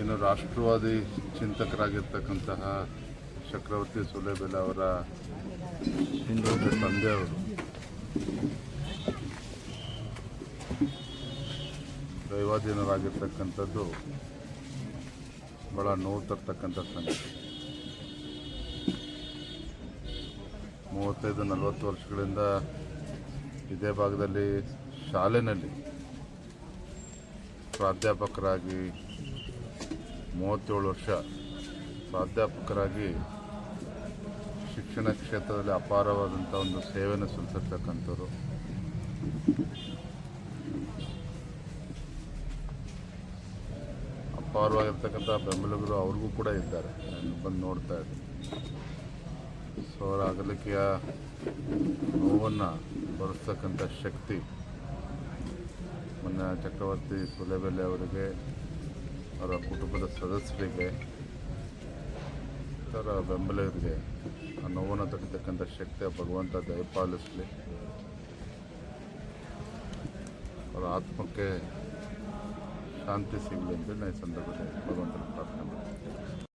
ಏನು ರಾಷ್ಟ್ರವಾದಿ ಚಿಂತಕರಾಗಿರ್ತಕ್ಕಂತಹ ಚಕ್ರವರ್ತಿ ಸುಲೇಬೆಲೆ ಅವರ ತಂದೆಯವರು ದೈವಾಧೀನರಾಗಿರ್ತಕ್ಕಂಥದ್ದು ಭಾಳ ನೋವು ತರ್ತಕ್ಕಂಥ ಸಂಗತಿ. ಮೂವತ್ತೈದು, ನಲವತ್ತು ವರ್ಷಗಳಿಂದ ಇದೇ ಭಾಗದಲ್ಲಿ ಶಾಲೆಯಲ್ಲಿ ಪ್ರಾಧ್ಯಾಪಕರಾಗಿ ಮೂವತ್ತೇಳು ವರ್ಷ ಪ್ರಾಧ್ಯಾಪಕರಾಗಿ ಶಿಕ್ಷಣ ಕ್ಷೇತ್ರದಲ್ಲಿ ಅಪಾರವಾದಂಥ ಒಂದು ಸೇವೆಯನ್ನು ಸಲ್ಲಿಸಿರ್ತಕ್ಕಂಥವ್ರು ಅಪಾರವಾಗಿರ್ತಕ್ಕಂಥ ಬೆಂಬಲಿಗರು ಅವ್ರಿಗೂ ಕೂಡ ಇದ್ದಾರೆ. ನಾನು ಬಂದು ನೋಡ್ತಾ ಇದ್ದೆ ಸೊ ಅವರ ಅಗಲಿಕೆಯ ನೋವನ್ನು ಬರೆಸ್ತಕ್ಕಂಥ ಶಕ್ತಿ ಮೊನ್ನೆ ಚಕ್ರವರ್ತಿ ಸುಲೆಬೆಲೆ ಅವರಿಗೆ ಅವರ ಕುಟುಂಬದ ಸದಸ್ಯರಿಗೆ ಇತರ ಬೆಂಬಲಿಗರಿಗೆ ಆ ನೋವನ್ನು ತಡಿತಕ್ಕಂಥ ಶಕ್ತಿ ಭಗವಂತ ದಯಪಾಲಿಸಲಿ ಅವರ ಆತ್ಮಕ್ಕೆ ಶಾಂತಿ ಸಿಗಲಿ ಅಂತ ನಾನು ಸಂದರ್ಭದಲ್ಲಿ ಭಗವಂತನ ಪ್ರಾರ್ಥನೆ